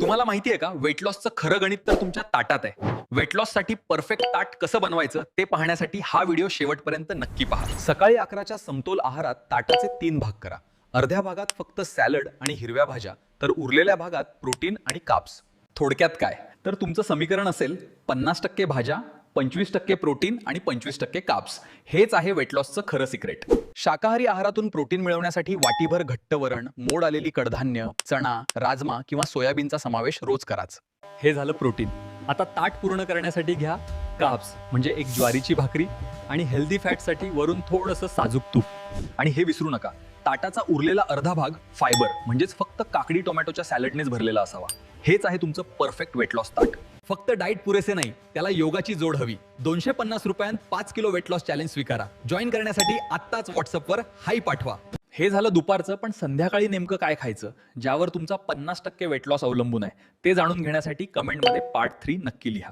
तुम्हाला माहिती आहे का? वेट लॉसचं खरं गणित तर तुमच्या ताटात आहे. वेट लॉससाठी परफेक्ट ताट कसं बनवायचं ते पाहण्यासाठी हा व्हिडिओ शेवटपर्यंत नक्की पहा. सकाळी अकराच्या समतोल आहारात ताटाचे तीन भाग करा. अर्ध्या भागात फक्त सॅलड आणि हिरव्या भाज्या तर उरलेल्या भागात प्रोटीन आणि काप्स थोडक्यात काय? तर तुमचं समीकरण असेल पन्नास टक्के भाज्या पंचवीस टक्के प्रोटीन आणि पंचवीस टक्के काप्स हेच आहे वेट लॉसचं खरं सिक्रेट शाकाहारी आहारातून प्रोटीन मिळवण्यासाठी वाटीभर घट्ट वरण मोड आलेली कडधान्य चणा राजमा किंवा सोयाबीनचा समावेश रोज कराच. हे झालं प्रोटीन. आता ताट पूर्ण करण्यासाठी घ्या काप्स म्हणजे एक ज्वारीची भाकरी आणि हेल्दी फॅटसाठी वरून थोडंसं साजूक तूप. आणि हे विसरू नका. ताटाचा उरलेला अर्धा भाग फायबर म्हणजेच फक्त काकडी टोमॅटोच्या सॅलडनेच भरलेला असावा. हेच आहे तुमचं परफेक्ट वेट लॉस ताट. फक्त डाएट पुरेसे नाही त्याला योगाची जोड हवी. दोनशे पन्नास रुपयांत पाच किलो वेट लॉस चॅलेंज स्वीकारा. जॉईन करण्यासाठी आत्ताच व्हॉट्सअपवर हाय पाठवा. हे झालं दुपारचं पण संध्याकाळी नेमकं काय खायचं? ज्यावर तुमचा पन्नास टक्के वेट लॉस अवलंबून आहे. ते जाणून घेण्यासाठी कमेंटमध्ये पार्ट थ्री नक्की लिहा.